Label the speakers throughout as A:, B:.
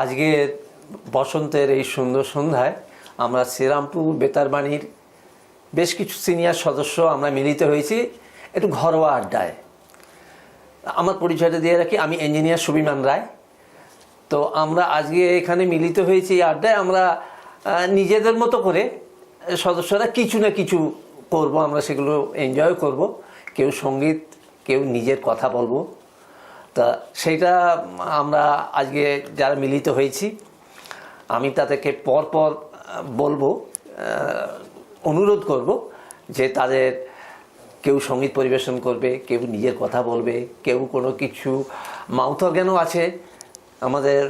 A: আজকে বসন্তের এই সুন্দর সন্ধ্যায় আমরা শ্রীরামপুর বেতারবাণীর বেশ কিছু সিনিয়র সদস্য আমরা মিলিত হয়েছি একটু ঘরোয়া আড্ডায়। আমার পরিচয়টা দিয়ে রাখি, আমি ইঞ্জিনিয়ার সুবিমান রায়। তো আমরা আজকে এখানে মিলিত হয়েছি এই আড্ডায়, আমরা নিজেদের মতো করে সদস্যরা কিছু না কিছু করব, আমরা সেগুলো এনজয় করব। কেউ সংগীত, কেউ নিজের কথা বলব। তা সেইটা আমরা আজকে যারা মিলিত হয়েছি, আমি তাদেরকে পরপর বলব অনুরোধ করব যে তাদের কেউ সংগীত পরিবেশন করবে, কেউ নিজের কথা বলবে, কেউ কোনো কিছু, মাউথ অর্গ্যানও আছে, আমাদের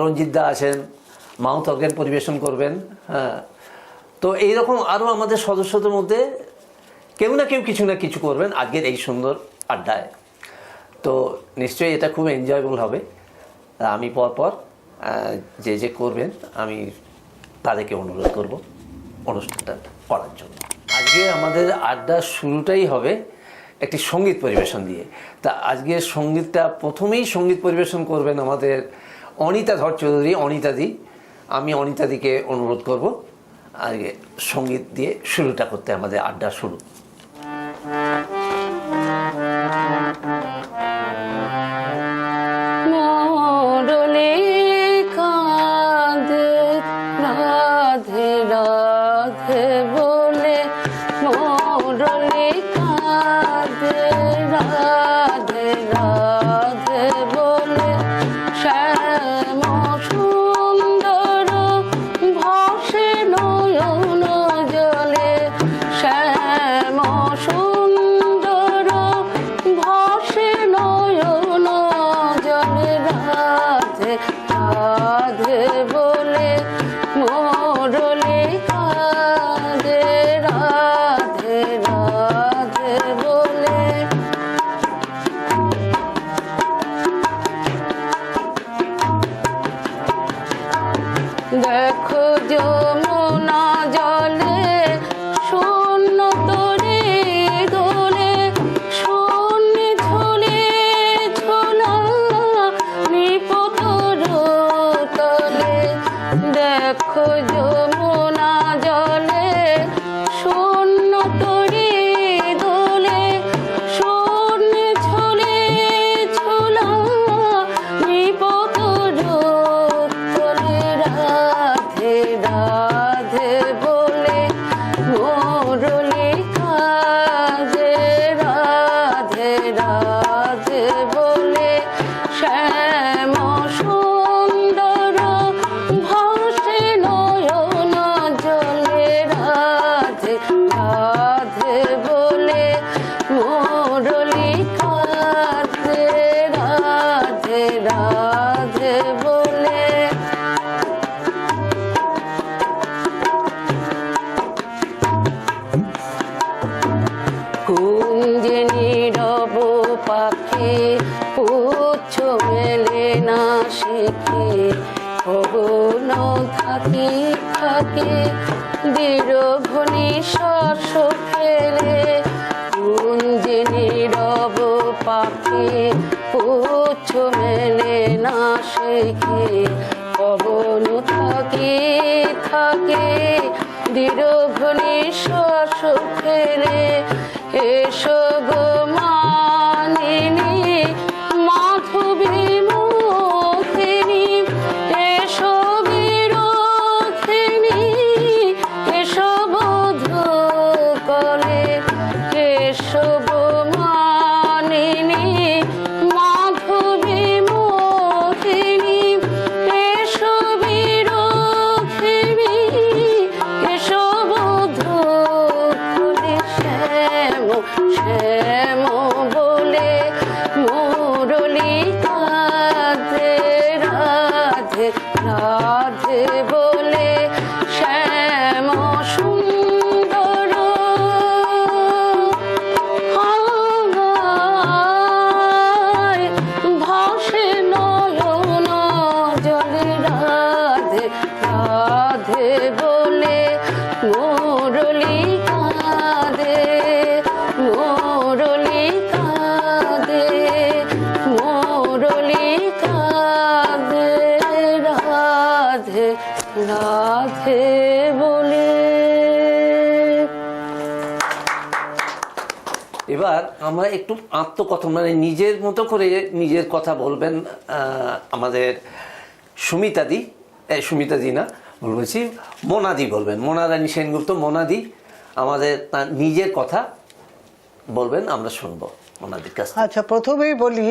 A: রঞ্জিত দা আছেন, মাউথ অর্গ্যান পরিবেশন করবেন হ্যাঁ। তো এইরকম আরও আমাদের সদস্যদের মধ্যে কেউ না কেউ কিছু না কিছু করবেন, আজকের এই সুন্দর আড্ডায়। তো নিশ্চয়ই এটা খুব এনজয়েবল হবে। আমি পরপর যে যে করবেন, আমি তাদেরকে অনুরোধ করব অনুষ্ঠানটা করার জন্য। আজকে আমাদের আড্ডা শুরুটাই হবে একটি সংগীত পরিবেশন দিয়ে। তা আজকে সঙ্গীতটা প্রথমেই সংগীত পরিবেশন করবেন আমাদের অনিতা ধর চৌধুরী অনিতাদি আমি অনিতাদিকে অনুরোধ করব আজকে সংগীত দিয়ে শুরুটা করতে, আমাদের আড্ডা শুরু।
B: could. থাকে দীর্ঘনি শ্বাস ফেলে কুঞ্জে নীরব পাখি পুচ্ছ মেলে না শেখে পবন থাকে থাকে দীর্ঘ নিঃশ্বাস
A: এবার আমরা একটু আত্মকথন মানে নিজের মতো করে নিজের কথা বলবেন আমাদের সুমিতাদি সুমিতাদি না বলছি মোনাদি বলবেন মোনারানী সেনগুপ্ত মোনাদি আমাদের তার নিজের কথা বলবেন, আমরা শুনব। মোনাদির কাছ।
C: আচ্ছা প্রথমেই বলি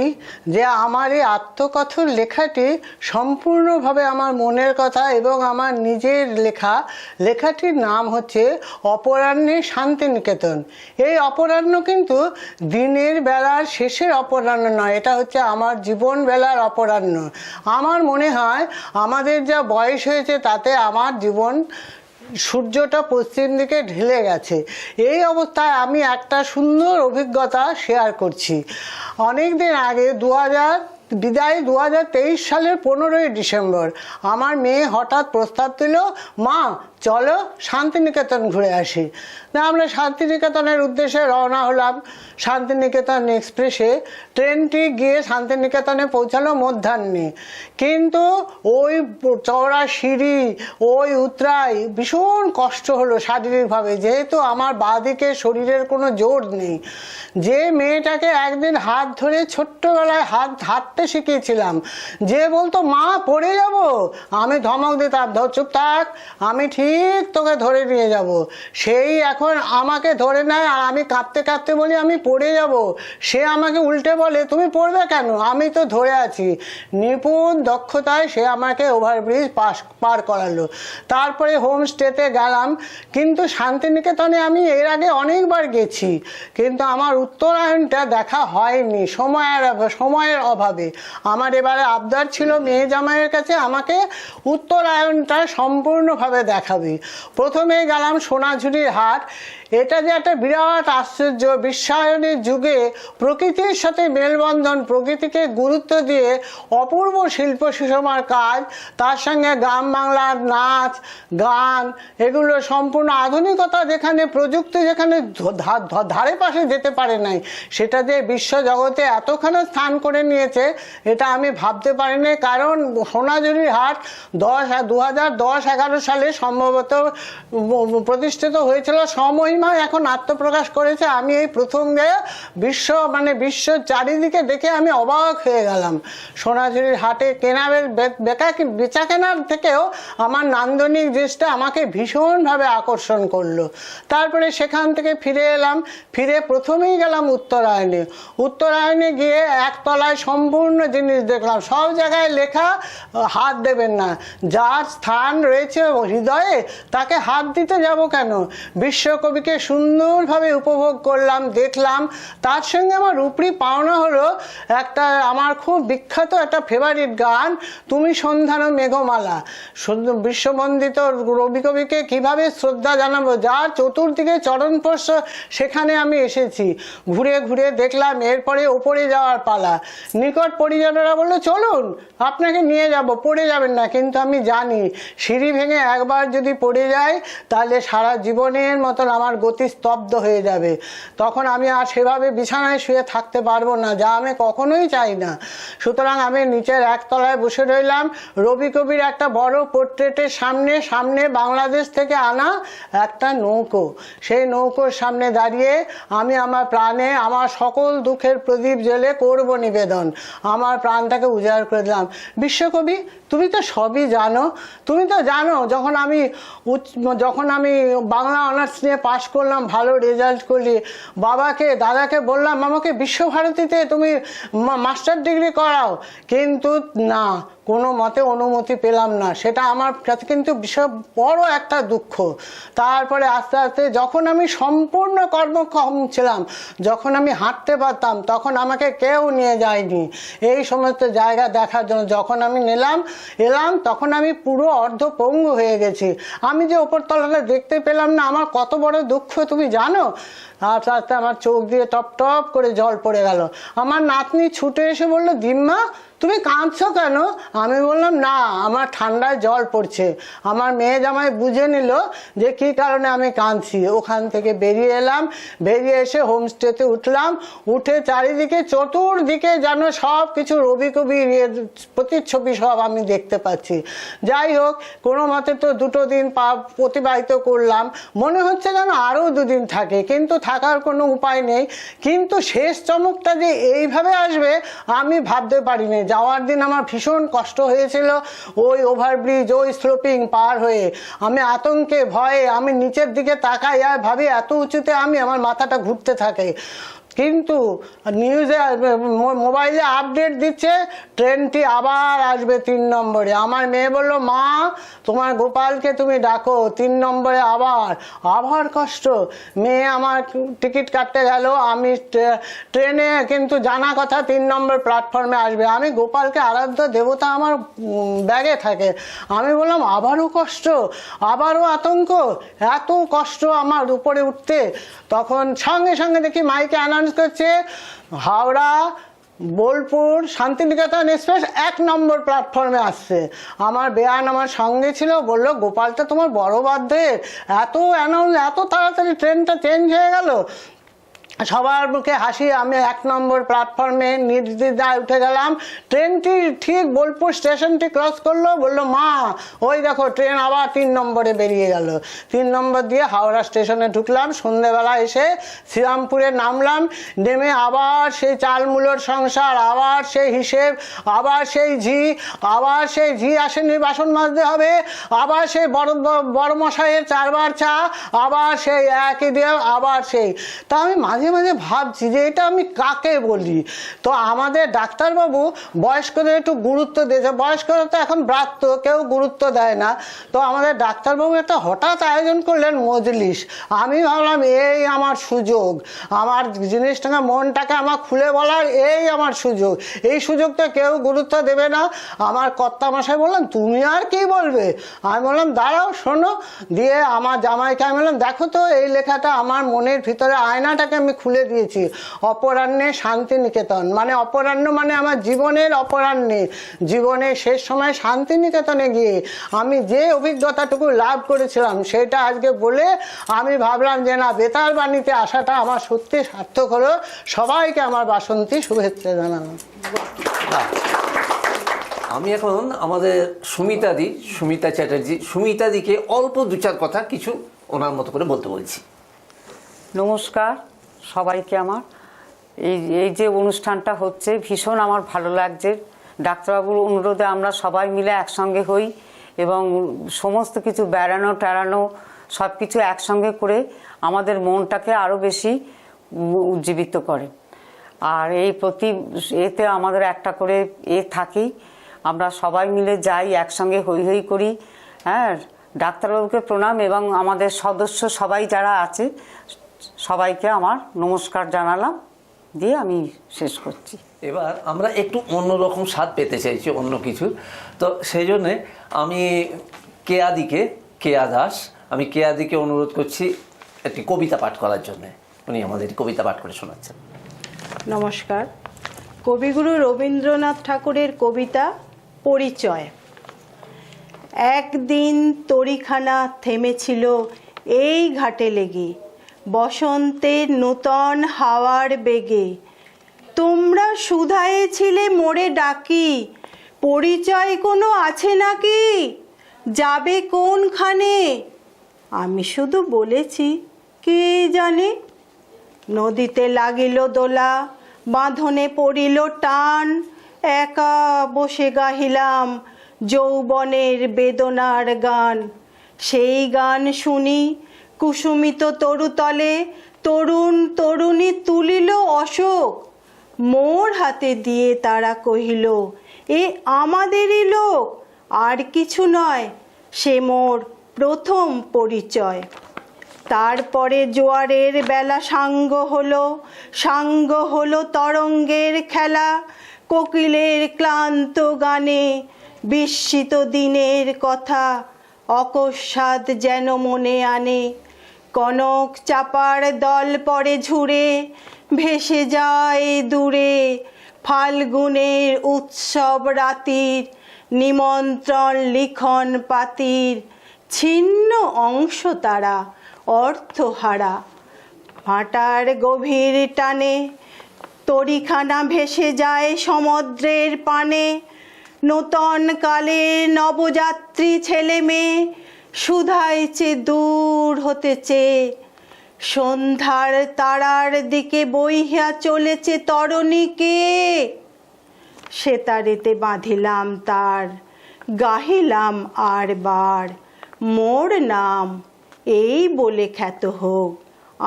C: যে আমার এই আত্মকথন লেখাটি সম্পূর্ণভাবে আমার মনের কথা এবং আমার নিজের লেখা। লেখাটির নাম হচ্ছে অপরাহ্নে শান্তিনিকেতন। এই অপরাহ্ন কিন্তু দিনের বেলার শেষের অপরাহ্ন নয়, এটা হচ্ছে আমার জীবন বেলার অপরাহ্ন। আমার মনে হয় আমাদের যা বয়স হয়েছে তাতে আমার জীবন সূর্যটা পশ্চিম দিকে ঢেলে গেছে। এই অবস্থায় আমি একটা সুন্দর অভিজ্ঞতা শেয়ার করছি। অনেক দিন আগে দু হাজার বিদায় দু হাজার তেইশ সালের পনেরোই ডিসেম্বর। আমার মেয়ে হঠাৎ প্রস্তাব দিল, মা, চলো শান্তিনিকেতন ঘুরে আসি। না, আমরা শান্তিনিকেতনের উদ্দেশ্যে রওনা হলাম। শান্তিনিকেতন এক্সপ্রেসে ট্রেনটি গিয়ে শান্তিনিকেতনে পৌঁছালো মধ্যাহ্নে। কিন্তু ওই চওড়া সিঁড়ি, ওই উতরাই ভীষণ কষ্ট হলো শারীরিকভাবে। যেহেতু আমার বাঁদিকে শরীরের কোনো জোর নেই, যে মেয়েটাকে একদিন হাত ধরে ছোট্টবেলায় হাত হাত হাঁটতে শিখিয়েছিলাম। যে বলতো, মা, পড়ে যাব। আমি ধমক দিতাম, ধর, চুপ থাক। আমি ঠিক তোকে ধরে নিয়ে যাব। সেই এখন আমাকে ধরে নেয় আর আমি কাঁদতে কাঁদতে বলি, আমি পড়ে যাব। সে আমাকে উল্টে বলে, তুমি পড়বে কেন? আমি তো ধরে আছি। নিপুণ দক্ষতায় সে আমাকে ওভারব্রিজ পাস পার করালো। তারপরে হোমস্টেতে গেলাম। কিন্তু শান্তিনিকেতনে আমি এর আগে অনেকবার গেছি। কিন্তু আমার উত্তরায়ণটা দেখা হয়নি। সময়ের সময়ের অভাবে। আমার এবারে আবদার ছিল মেয়ে জামাইয়ের কাছে আমাকে উত্তরায়ণটা সম্পূর্ণভাবে দেখাবি। প্রথমে গেলাম সোনাঝুরির হাট। এটা যে একটা বিরাট আশ্চর্য বিশ্বায়নের যুগে প্রকৃতির সাথে মেলবন্ধন, প্রকৃতিকে গুরুত্ব দিয়ে অপূর্ব শিল্প সুষমার কাজ, তার সঙ্গে গ্রাম বাংলার নাচ, গান, এগুলো সম্পূর্ণ আধুনিকতা যেখানে, প্রযুক্তি যেখানে ধারে পাশে যেতে পারে নাই, সেটা যে বিশ্ব জগতে এতখানি স্থান করে নিয়েছে, এটা আমি ভাবতে পারি পারিনি। কারণ সোনাঝুরির হাট দশ, দু হাজার দশ এগারো সালে সম্ভবত প্রতিষ্ঠিত হয়েছিল সমহিমা এখন আত্মপ্রকাশ করেছে। আমি এই প্রথম গিয়ে বিশ্ব মানে বিশ্ব চারিদিকে দেখে আমি অবাক হয়ে গেলাম। সোনাঝুরির হাটে কেনাবের বেচা বেচা কেনার থেকেও আমার নান্দনিক জিনিসটা আমাকে ভীষণভাবে আকর্ষণ করল। তারপরে সেখান থেকে ফিরে এলাম। ফিরে প্রথমেই গেলাম উত্তরায়ণে। উত্তরায়ণে গিয়ে একতলায় সম্পূর্ণ জিনিস দেখলাম। সব জায়গায় লেখা হাত দেবেন না। যার স্থান রয়েছে হৃদয়ে, তাকে হাত দিতে যাব কেন? বিশ্বকবিকে সুন্দরভাবে উপভোগ করলাম, দেখলাম। তার সঙ্গে আমার উপরি পাওনা হলো একটা আমার খুব বিখ্যাত একটা ফেভারিট গান, তুমি সন্ধান মেঘমালা। বিশ্ববন্দিত রবি কবিকে কীভাবে শ্রদ্ধা জানাব, যার চতুর্দিকে চরণস্পর্শ সেখানে আমি এসেছি। ঘুরে ঘুরে দেখলাম, এরপরে ওপরে যাওয়ার পালা। নিকট পরিজনেরা বলল, চলুন, আপনাকে নিয়ে যাব, পড়ে যাবেন না, কিন্তু আমি জানি। সিঁড়ি ভেঙে একবার যদি পড়ে যায় তাহলে সারা জীবনের মতন আমার গতি স্তব্ধ হয়ে যাবে। তখন আমি আর সেভাবে বিছানায় শুয়ে থাকতে পারব না, যা আমি কখনোই চাই না। সুতরাং আমি নিচের একতলায় বসে রইলাম। রবি কবির একটা বড় পোর্ট্রেটের সামনে সামনে বাংলাদেশ থেকে আনা একটা নৌকো। সেই নৌকোর সামনে দাঁড়িয়ে আমি আমার প্রাণে, আমার সকল দুঃখের প্রদীপ জেলে করব নিবেদন। আমার প্রাণটাকে উজাড় করে দিলাম। বিশ্বকবি, তুমি তো সবই জানো। তুমি তো জানো, যখন আমি যখন আমি বাংলা অনার্স নিয়ে পাশ করলাম, ভালো রেজাল্ট করলি। বাবাকে, দাদাকে বললাম আমাকে বিশ্বভারতীতে তুমি মাস্টার ডিগ্রি করাও। কিন্তু না কোনো মতে অনুমতি পেলাম না। সেটা আমার কাছে কিন্তু বিশাল বড় একটা দুঃখ। তারপরে আস্তে আস্তে যখন আমি সম্পূর্ণ কর্মক্ষম ছিলাম, যখন আমি হাঁটতে পারতাম, তখন আমাকে কেউ নিয়ে যায়নি। এই সমস্ত জায়গা দেখার জন্য যখন আমি নিলাম, এলাম, তখন আমি পুরো অর্ধপঙ্গু হয়ে গেছি। আমি যে ওপরতলাটা দেখতে পেলাম না, আমার কত বড় দুঃখ তুমি জানো? আস্তে আস্তে আমার চোখ দিয়ে টপ টপ করে জল পড়ে গেল। আমার নাতনি ছুটে এসে বলল, দিম্মা তুমি কাঁদছো কেন? আমি বললাম, না, আমার ঠান্ডায় জল পড়ছে। আমার মেয়ে জামাই বুঝে নিল যে কী কারণে আমি কাঁদছি। ওখান থেকে বেরিয়ে এলাম, বেরিয়ে এসে হোমস্টেতে উঠলাম। উঠে চারিদিকে, চতুর্দিকে যেন সব কিছু রবি কবি প্রতিচ্ছবি সব আমি দেখতে পাচ্ছি। যাই হোক, কোনো মতে তো দুটো দিন পা- অতিবাহিত করলাম। মনে হচ্ছে যেন আরও দুদিন থাকে, কিন্তু থাকার কোনো উপায় নেই। কিন্তু শেষ চমকটা যে এইভাবে আসবে, আমি ভাবতে পারিনি যাওয়ার দিন আমার ভীষণ কষ্ট হয়েছিল। ওই ওভারব্রিজ ওই স্লোপিং পার হয়ে আমি আতঙ্কে, ভয়ে আমি নিচের দিকে তাকাই আর ভাবি এত উঁচুতে আমি আমার মাথাটা ঘুরতে থাকে। কিন্তু নিউজে মোবাইলে আপডেট দিচ্ছে ট্রেনটি আবার আসবে তিন নম্বরে। আমার মেয়ে বলল, মা, তোমার গোপালকে তুমি ডাকো, তিন নম্বরে আবার। আবার কষ্ট। মেয়ে আমার টিকিট কাটতে গেল, আমি ট্রেনে কিন্তু জানা কথা তিন নম্বর প্ল্যাটফর্মে আসবে। আমি গোপালকে আরাধ্য দেবতা আমার ব্যাগে থাকে। আমি বললাম, আবারও কষ্ট, আবারও আতঙ্ক, এত কষ্ট আমার উপরে উঠতে। তখন সঙ্গে সঙ্গে দেখি মাইকে অ্যানাউন্স করছে হাওড়া, বোলপুর, শান্তিনিকেতন এক্সপ্রেস এক নম্বর প্ল্যাটফর্মে আসছে। আমার বেয়ান আমার সঙ্গে ছিল, বলল গোপালটা তোমার বড় বাধ্যের এত অ্যানাউন্স এত তাড়াতাড়ি ট্রেনটা চেঞ্জ হয়ে গেল। সবার মুখে হাসি, আমি এক নম্বর প্ল্যাটফর্মে নির্দ্বিধায় উঠে গেলাম। ট্রেনটি ঠিক বোলপুর স্টেশনটি ক্রস করল, বলল, মা, ওই দেখো, ট্রেন আবার তিন নম্বরে বেরিয়ে গেল। তিন নম্বর দিয়ে হাওড়া স্টেশনে ঢুকলাম, সন্ধেবেলা এসে শ্রীরামপুরে নামলাম, নেমে আবার সেই চালমুলোর সংসার, আবার সেই হিসেব, আবার সেই ঝি, আবার সেই ঝি আসেনি বাসন মাজতে হবে, আবার সেই বড় বড় মশাইয়ের চারবার চা, আবার সেই একই দিয়ে আবার সেই। তা আমি মাঝে মাঝে মাঝে ভাবছি যে এটা আমি কাকে বলি? তো আমাদের ডাক্তারবাবু বয়স্কদের একটু গুরুত্ব দিয়েছে। বয়স্করা তো এখন ব্রাত্য, কেউ গুরুত্ব দেয় না। তো আমাদের ডাক্তারবাবু একটা হঠাৎ আয়োজন করলেন মজলিস। আমি ভাবলাম, এই আমার সুযোগ। আমার জিনিসটাকে মনটাকে আমার খুলে বলার এই আমার সুযোগ। এই সুযোগটা কেউ গুরুত্ব দেবে না। আমার কর্তা মশাই বললাম তুমি আর কি বলবে? আমি বললাম, দাঁড়াও, শোনো। দিয়ে আমার জামাইকে আমি বললাম, দেখো তো, এই লেখাটা আমার মনের ভিতরে আয়নাটাকে আমি খুলে দিয়েছি। অপরাহ্নে শান্তিনিকেতন। মানে অপরাহ্ন মানে আমার জীবনের অপরাহ্নে। জীবনের শেষ সময় শান্তিনিকেতনে গিয়ে আমি যে অভিজ্ঞতাটুকু লাভ করেছিলাম সেটা আজকে বলে আমি ভাবলাম যে না বেতার বাণীতে আসাটা আমার সত্যি সার্থক হলো। সবাইকে আমার বাসন্তী শুভেচ্ছা জানানো।
A: আমি এখন আমাদের সুমিতাদি সুমিতা চ্যাটার্জি। সুমিতাদিকে অল্প দু চার কথা কিছু ওনার মতো করে বলতে বলছি।
D: নমস্কার। সবাইকে আমার। এই এই যে অনুষ্ঠানটা হচ্ছে, ভীষণ আমার ভালো লাগছে। ডাক্তারবাবুর অনুরোধে আমরা সবাই মিলে একসঙ্গে হই এবং সমস্ত কিছু বেড়ানো, টেড়ানো সব কিছু একসঙ্গে করে আমাদের মনটাকে আরও বেশি উজ্জীবিত করে। আর এই প্রতি এতে আমাদের একটা করে এ থাকি আমরা সবাই মিলে যাই, একসঙ্গে হই হই করি। হ্যাঁ ডাক্তারবাবুকে প্রণাম এবং আমাদের সদস্য সবাই যারা আছে সবাইকে আমার নমস্কার জানালাম দিয়ে আমি শেষ করছি।
A: এবার আমরা একটু অন্যরকম স্বাদ পেতে চাইছি অন্য কিছু। তো সেই জন্যে আমি কেয়াদিকে কেয়া দাস আমি কেয়াদিকে অনুরোধ করছি একটি কবিতা পাঠ করার জন্য। উনি আমাদের কবিতা পাঠ করে শোনাচ্ছেন।
E: নমস্কার। কবিগুরু রবীন্দ্রনাথ ঠাকুরের কবিতা পরিচয়। একদিন তরিখানা থেমেছিল এই ঘাটে লেগে বসন্তের নূতন হাওয়ার বেগে। তোমরা সুধায়ে ছিলে মোড়ে ডাকি, পরিচয় কোনো আছে নাকি? যাবে কোনখানে? আমি শুধু বলেছি, কে জানে? নদীতে লাগিল দোলা, বাঁধনে পড়িল টান, একা বসে গাহিলাম যৌবনের বেদনার গান। সেই গান শুনি কুসুমিত তরুতলে তরুণ তরুণী তুলিল অশোক। মোর হাতে দিয়ে তারা কহিল, এ আমাদেরই লোক। আর কিছু নয়, সে মোর প্রথম পরিচয়। তারপরে জোয়ারের বেলা সাঙ্গ হলো সাঙ্গ হলো তরঙ্গের খেলা, কোকিলের ক্লান্ত গানে বিস্মিত দিনের কথা, অকস্মাৎ যেন মনে আনে। কনক চাপার দল পরে ঝুড়ে, ভেসে যায় দূরে। ফাল্গুনের উৎসব রাতির, নিমন্ত্রণ লিখন পাতির। ছিন্ন অংশ তারা, অর্থহারা। ভাটার গভীর টানে, তরিখানা ভেসে যায় সমুদ্রের পানে। নূতন কালের নবযাত্রী ছেলে মেয়ে সুধাইছে দূর হতে চেয়ে, সন্ধ্যার তারার দিকে বইহিয়া চলেছে তরণীকে সেতারেতে বাঁধিলাম তার, গাহিলাম আর বার। মোর নাম এই বলে খ্যাত হোক,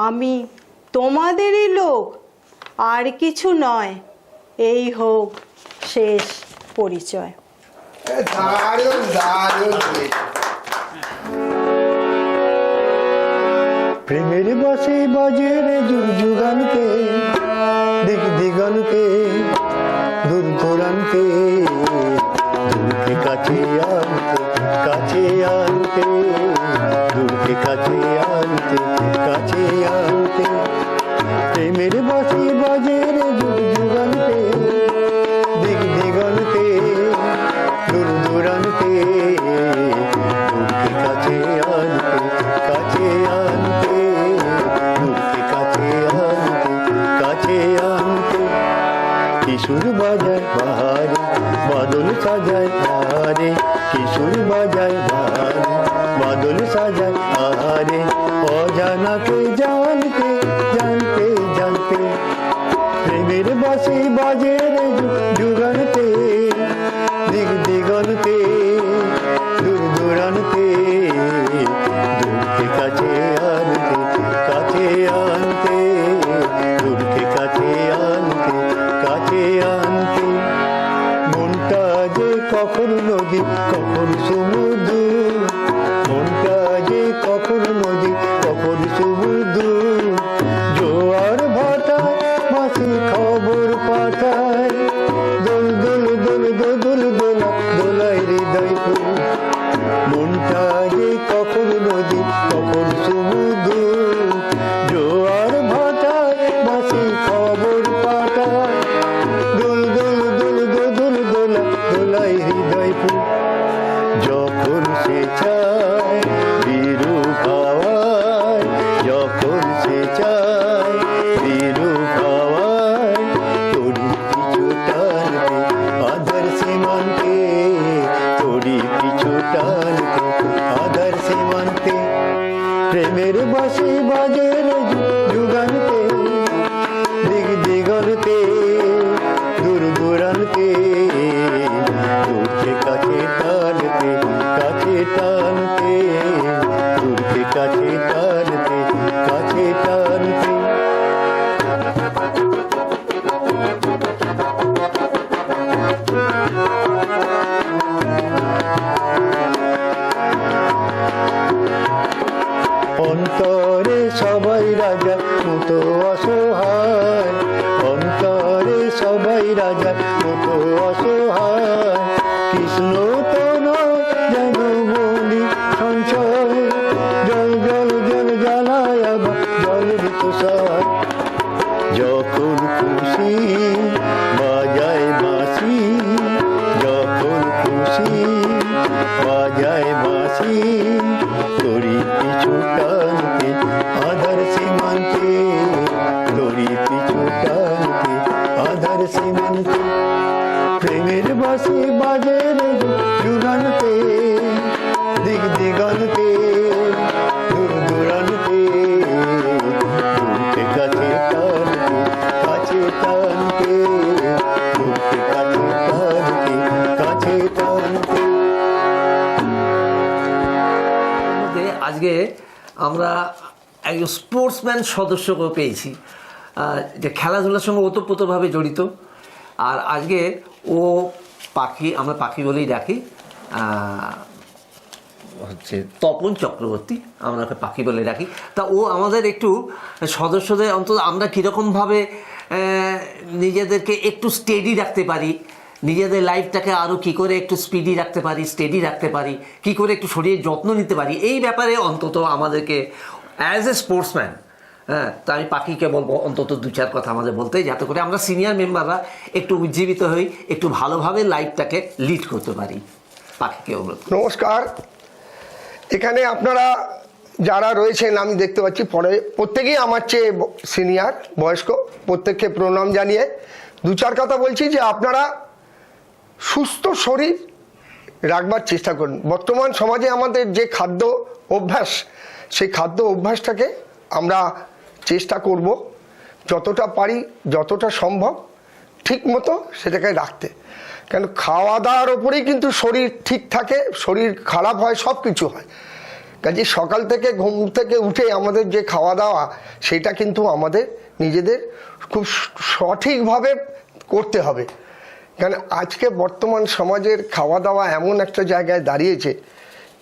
E: আমি তোমাদেরই লোক। আর কিছু নয়, এই হোক শেষ পরিচয়।
F: প্রেমের বসে বাজে রে যুগ যুগান্তে দিক দিগন্তে দূর দূরান্তে দূরকে কাছে আনতে কাছে আনতে দূরকে কাছে আনতে কাছে আনতে। প্রেমের বসে বাজে রে যুগ দিক দূর কিশোর বাজায়, বাহারে, বাদল সাজায় আহারে কিশোর বাজায়, বাহারে, বাদল সাজায় আহারে অজানাকে জানতে জানতে জানতে, প্রেমের বাসে বাজে কৃষ্ণ
A: আমরা একজন স্পোর্টসম্যান সদস্যকে পেয়েছি যে খেলাধুলার সঙ্গে ওতপ্রোতভাবে জড়িত। আর আজকে ও পাখি, আমরা পাখি বলেই ডাকি হচ্ছে তপন চক্রবর্তী, আমরা ওকে পাখি বলে ডাকি। তা ও আমাদের একটু সদস্যদের অন্তত আমরা কীরকমভাবে নিজেদেরকে একটু স্টেডি রাখতে পারি নিজেদের লাইফটাকে আরও কী করে একটু স্পিডি রাখতে পারি স্টেডি রাখতে পারি, কী করে একটু শরীরের যত্ন নিতে পারি, এই ব্যাপারে অন্তত আমাদেরকে অ্যাজ এ স্পোর্টসম্যান হ্যাঁ তা আমি পাখিকে বলব, অন্তত দু চার কথা আমাদের বলতে যাতে করে আমরা সিনিয়র মেম্বাররা একটু উজ্জীবিত হই, একটু ভালোভাবে লাইফটাকে লিড করতে পারি পাখিকে
G: নমস্কার। এখানে আপনারা যারা রয়েছেন, আমি দেখতে পাচ্ছি, পরে প্রত্যেকেই আমার চেয়ে সিনিয়র বয়স্ক, প্রত্যেককে প্রণাম জানিয়ে দু চার কথা বলছি যে আপনারা সুস্থ শরীর রাখবার চেষ্টা করুন। বর্তমান সমাজে আমাদের যে খাদ্য অভ্যাস, সেই খাদ্য অভ্যাসটাকে আমরা চেষ্টা করব যতটা পারি, যতটা সম্ভব ঠিক মতো সেটাকে রাখতে। কেন খাওয়া দাওয়ার ওপরেই কিন্তু শরীর ঠিক থাকে, শরীর খারাপ হয় সব কিছু হয়। কাজে সকাল থেকে ঘুম থেকে উঠে আমাদের যে খাওয়া দাওয়া সেটা কিন্তু আমাদের নিজেদের খুব সঠিকভাবে করতে হবে। কারণ আজকে বর্তমান সমাজের খাওয়া দাওয়া এমন একটা জায়গায় দাঁড়িয়েছে,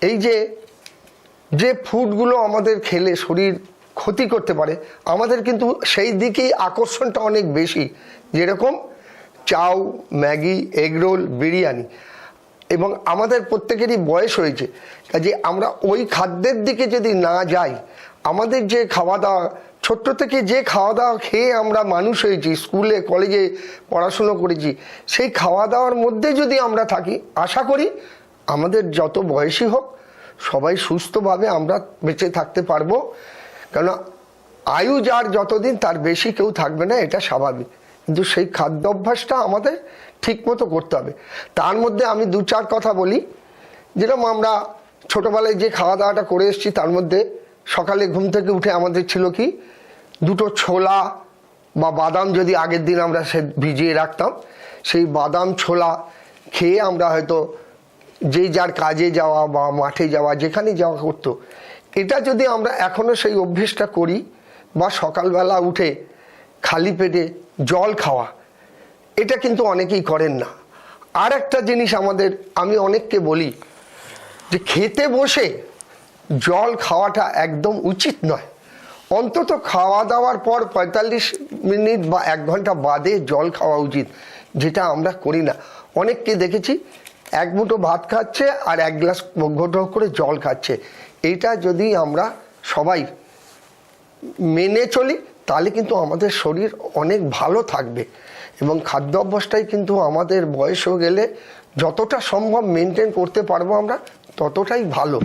G: এই যে যে ফুডগুলো আমাদের খেলে শরীর ক্ষতি করতে পারে, আমাদের কিন্তু সেই দিকেই আকর্ষণটা অনেক বেশি, যেরকম চাউ, ম্যাগি এগরোল বিরিয়ানি। এবং আমাদের প্রত্যেকেরই বয়স হয়েছে, কাজে আমরা ওই খাদ্যের দিকে যদি না যাই, আমাদের যে খাওয়া দাওয়া ছোট্ট থেকে যে খাওয়া দাওয়া খেয়ে আমরা মানুষ হয়েছি, স্কুলে, কলেজে পড়াশুনো করেছি, সেই খাওয়া দাওয়ার মধ্যে যদি আমরা থাকি, আশা করি আমাদের যত বয়সী হোক, সবাই সুস্থভাবে আমরা বেঁচে থাকতে পারব। কেন আয়ু যার যতদিন, তার বেশি কেউ থাকবে না, এটা স্বাভাবিক। কিন্তু সেই খাদ্য অভ্যাসটা আমাদের ঠিক মতো করতে হবে। তার মধ্যে আমি দু চার কথা বলি। যেরকম আমরা ছোটোবেলায় যে খাওয়া দাওয়াটা করে এসেছি, তার মধ্যে সকালে ঘুম থেকে উঠে আমাদের ছিল কি দুটো ছোলা বা বাদাম যদি আগের দিন আমরা সে ভিজিয়ে রাখতাম, সেই বাদাম ছোলা খেয়ে আমরা হয়তো যে যার কাজে যাওয়া বা মাঠে যাওয়া যেখানে যাওয়া করতো। এটা যদি আমরা এখনও সেই অভ্যেসটা করি বা সকালবেলা উঠে খালি পেটে জল খাওয়া, এটা কিন্তু অনেকেই করেন না। আর একটা জিনিস আমাদের, আমি অনেককে বলি যে খেতে বসে জল খাওয়াটা একদম উচিত নয়। অন্তত খাওয়া দাওয়ার পর পঁয়তাল্লিশ মিনিট বা এক ঘণ্টা বাদে জল খাওয়া উচিত, যেটা আমরা করি না। অনেককে দেখেছি, এক মুঠো ভাত খাচ্ছে আর এক গ্লাস ঘটো করে জল খাচ্ছে। এটা যদি আমরা সবাই মেনে চলি, তাহলে কিন্তু আমাদের শরীর অনেক ভালো থাকবে। এবং খাদ্য অভ্যাসটাই কিন্তু আমাদের বয়স হয়ে গেলে যতটা সম্ভব মেনটেন করতে পারব আমরা, ততটাই ভালো।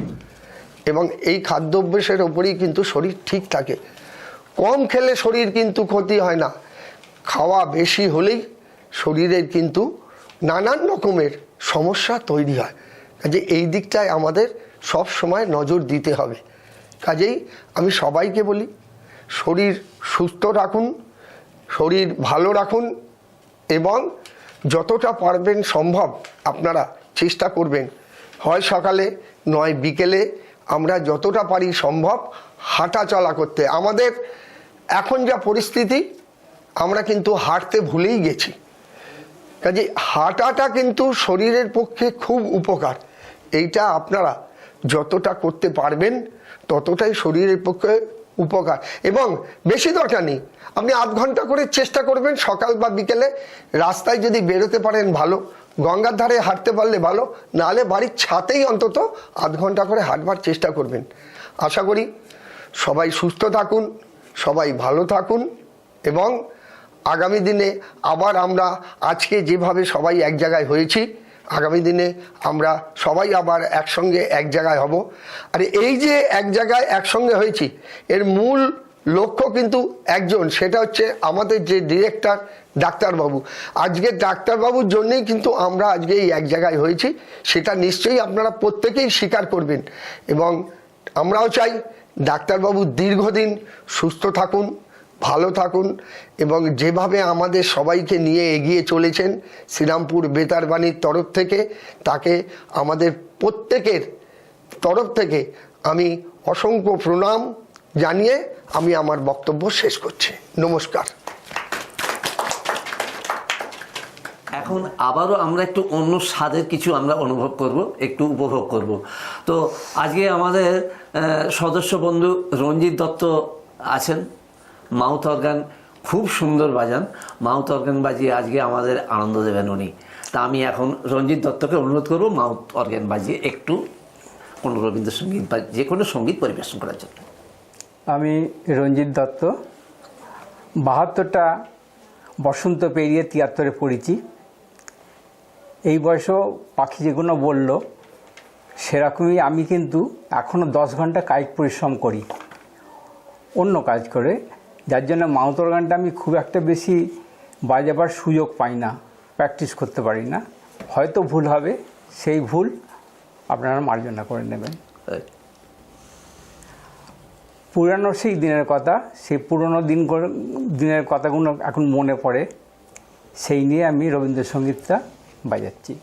G: এবং এই খাদ্য অভ্যাসের ওপরেই কিন্তু শরীর ঠিক থাকে। কম খেলে শরীর কিন্তু ক্ষতি হয় না। খাওয়া বেশি হলেই শরীরের কিন্তু নানান রকমের সমস্যা তৈরি হয়। কাজে এই দিকটায় আমাদের সব সময় নজর দিতে হবে। কাজেই আমি সবাইকে বলি, শরীর সুস্থ রাখুন, শরীর ভালো রাখুন এবং যতটা পারবেন সম্ভব আপনারা চেষ্টা করবেন। হয় সকালে, নয় বিকেলে আমরা যতটা পারি সম্ভব হাঁটা চলা করতে। আমাদের এখন যা পরিস্থিতি, আমরা কিন্তু হাঁটতে ভুলেই গেছি। কাজে হাঁটাটা কিন্তু শরীরের পক্ষে খুব উপকার। এইটা আপনারা যতটা করতে পারবেন, ততটাই শরীরের পক্ষে উপকার। এবং বেশি দরকার নেই, আপনি আধ ঘণ্টা করে চেষ্টা করবেন সকাল বা বিকেলে। রাস্তায় যদি বেরোতে পারেন ভালো গঙ্গার ধারে হাঁটতে পারলে ভালো, নাহলে বাড়ির ছাতেই অন্তত আধ ঘণ্টা করে হাঁটবার চেষ্টা করবেন। আশা করি সবাই সুস্থ থাকুন, সবাই ভালো থাকুন এবং আগামী দিনে আবার আমরা আজকে যেভাবে সবাই এক জায়গায় হয়েছি, আগামী দিনে আমরা সবাই আবার একসঙ্গে এক জায়গায় হব। আর এই যে এক জায়গায় একসঙ্গে হয়েছি, এর মূল লক্ষ্য কিন্তু একজন, সেটা হচ্ছে আমাদের যে ডিরেক্টর ডাক্তারবাবু। আজকে ডাক্তারবাবুর জন্যই কিন্তু আমরা আজকে এই এক জায়গায় হয়েছি, সেটা নিশ্চয়ই আপনারা প্রত্যেকেই স্বীকার করবেন। এবং আমরাও চাই ডাক্তারবাবু দীর্ঘদিন সুস্থ থাকুন, ভালো থাকুন, এবং যেভাবে আমাদের সবাইকে নিয়ে এগিয়ে চলেছেন শ্রীরামপুর বেতারবাণীর তরফ থেকে, তাকে আমাদের প্রত্যেকের তরফ থেকে আমি অসংখ্য প্রণাম জানিয়ে আমি আমার বক্তব্য শেষ করছি। নমস্কার।
A: এখন আবারও আমরা একটু অন্য স্বাদের কিছু আমরা অনুভব করব, একটু উপভোগ করব। তো আজকে আমাদের সদস্য বন্ধু রঞ্জিত দত্ত আছেন, মাউথ অর্গান খুব সুন্দর বাজান। মাউথ অর্গান বাজিয়ে আজকে আমাদের আনন্দ দেবেন উনি। তা আমি এখন রঞ্জিত দত্তকে অনুরোধ করব, মাউথ অর্গান বাজিয়ে একটু কোনো রবীন্দ্রসঙ্গীত বা যে কোনো সংগীত পরিবেশন করার জন্য।
H: আমি রঞ্জিত দত্ত, বাহাত্তরটা বসন্ত পেরিয়ে তিয়াত্তরে পড়েছি। এই বয়সেও পাখি যেগুলো বলল সেরকমই আমি কিন্তু এখনও দশ ঘণ্টা কায়িক পরিশ্রম করি। অন্য কাজ করে যার জন্য মাউতর গানটা আমি খুব একটা বেশি বাজাবার সুযোগ পাই না প্র্যাকটিস করতে পারি না। হয়তো ভুল হবে সেই ভুল আপনারা মার্জনা করে নেবেন। পুরানো সেই দিনের কথা সেই পুরনো দিন দিনের কথাগুলো এখন মনে পড়ে। সেই নিয়ে আমি রবীন্দ্রসঙ্গীতটা বাজাচ্ছি।